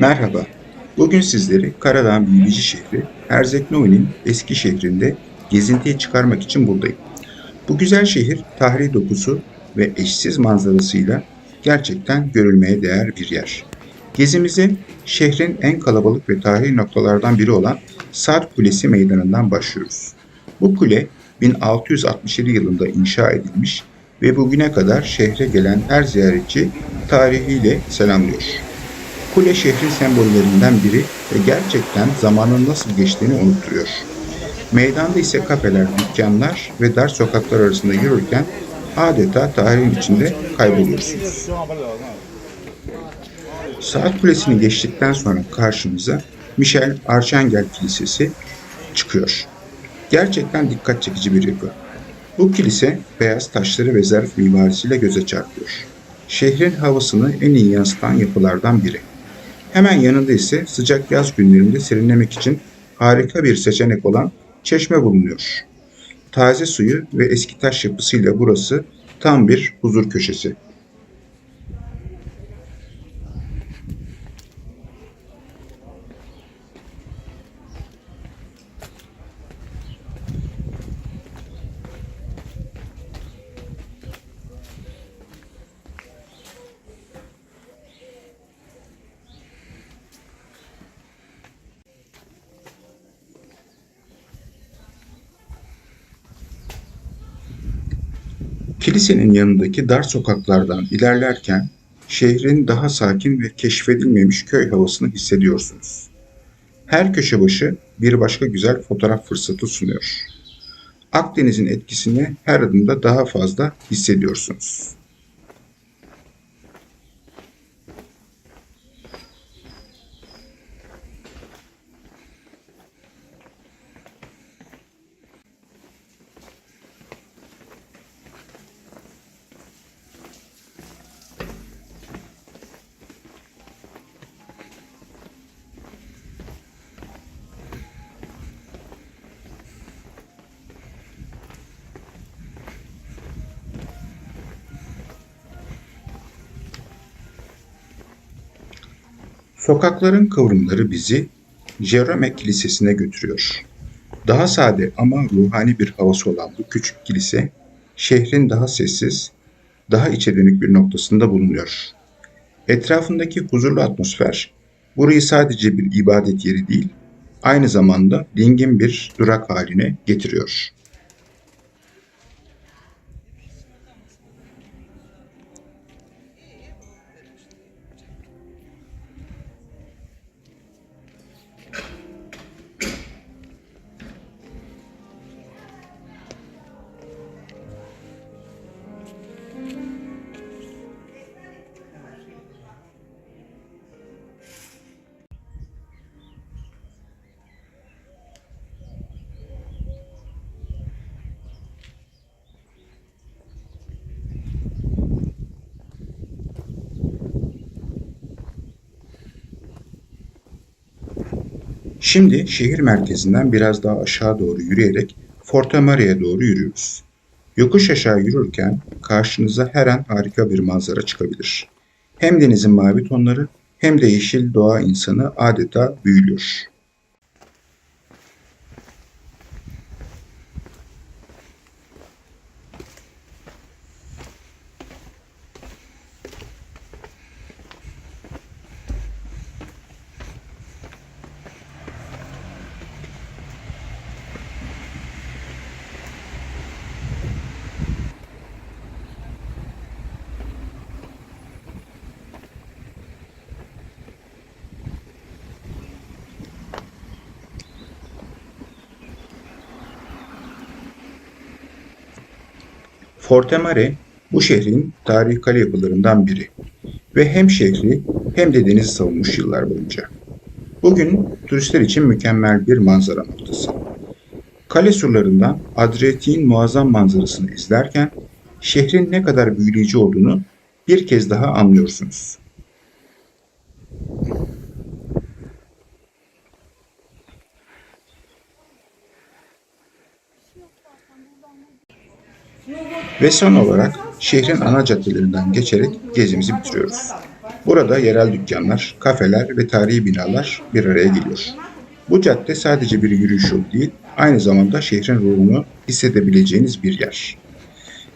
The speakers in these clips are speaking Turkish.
Merhaba. Bugün sizleri Karadağ büyüleyici şehri Erzeknovi'nin eski şehrinde gezintiye çıkarmak için buradayım. Bu güzel şehir tarihi dokusu ve eşsiz manzarasıyla gerçekten görülmeye değer bir yer. Gezimize şehrin en kalabalık ve tarihi noktalardan biri olan Sarp Kulesi meydanından başlıyoruz. Bu kule 1667 yılında inşa edilmiş ve bugüne kadar şehre gelen her ziyaretçi tarihiyle selamlıyor. Kule şehrin sembollerinden biri ve gerçekten zamanın nasıl geçtiğini unutturuyor. Meydanda ise kafeler, dükkanlar ve dar sokaklar arasında yürürken adeta tarihin içinde kayboluyorsunuz. Saat Kulesi'ni geçtikten sonra karşımıza Michel Archangel Kilisesi çıkıyor. Gerçekten dikkat çekici bir yapı. Bu kilise beyaz taşları ve zarif mimarisiyle göze çarpıyor. Şehrin havasını en iyi yansıtan yapılardan biri. Hemen yanında ise sıcak yaz günlerinde serinlemek için harika bir seçenek olan çeşme bulunuyor. Taze suyu ve eski taş yapısıyla burası tam bir huzur köşesi. Kilisenin yanındaki dar sokaklardan ilerlerken şehrin daha sakin ve keşfedilmemiş köy havasını hissediyorsunuz. Her köşe başı bir başka güzel fotoğraf fırsatı sunuyor. Akdeniz'in etkisini her adımda daha fazla hissediyorsunuz. Sokakların kıvrımları bizi Jerome Kilisesi'ne götürüyor. Daha sade ama ruhani bir havası olan bu küçük kilise, şehrin daha sessiz, daha içe dönük bir noktasında bulunuyor. Etrafındaki huzurlu atmosfer, burayı sadece bir ibadet yeri değil, aynı zamanda dingin bir durak haline getiriyor. Şimdi şehir merkezinden biraz daha aşağı doğru yürüyerek Fortemare'ye doğru yürüyoruz. Yokuş aşağı yürürken karşınıza her an harika bir manzara çıkabilir. Hem denizin mavi tonları hem de yeşil doğa insanı adeta büyülüyor. Fortemare bu şehrin tarihi kale yapılarından biri ve hem şehri hem de denizi savunmuş yıllar boyunca. Bugün turistler için mükemmel bir manzara noktası. Kale surlarından Adriyatik'in muazzam manzarasını izlerken şehrin ne kadar büyüleyici olduğunu bir kez daha anlıyorsunuz. Ve son olarak şehrin ana caddelerinden geçerek gezimizi bitiriyoruz. Burada yerel dükkanlar, kafeler ve tarihi binalar bir araya geliyor. Bu cadde sadece bir yürüyüş yolu değil, aynı zamanda şehrin ruhunu hissedebileceğiniz bir yer.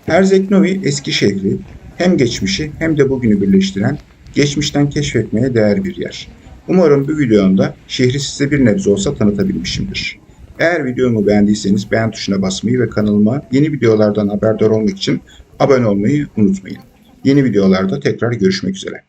Herzegnovi eski şehri hem geçmişi hem de bugünü birleştiren, geçmişten keşfetmeye değer bir yer. Umarım bu videomda şehri size bir nebze olsa tanıtabilmişimdir. Eğer videomu beğendiyseniz beğen tuşuna basmayı ve kanalıma yeni videolardan haberdar olmak için abone olmayı unutmayın. Yeni videolarda tekrar görüşmek üzere.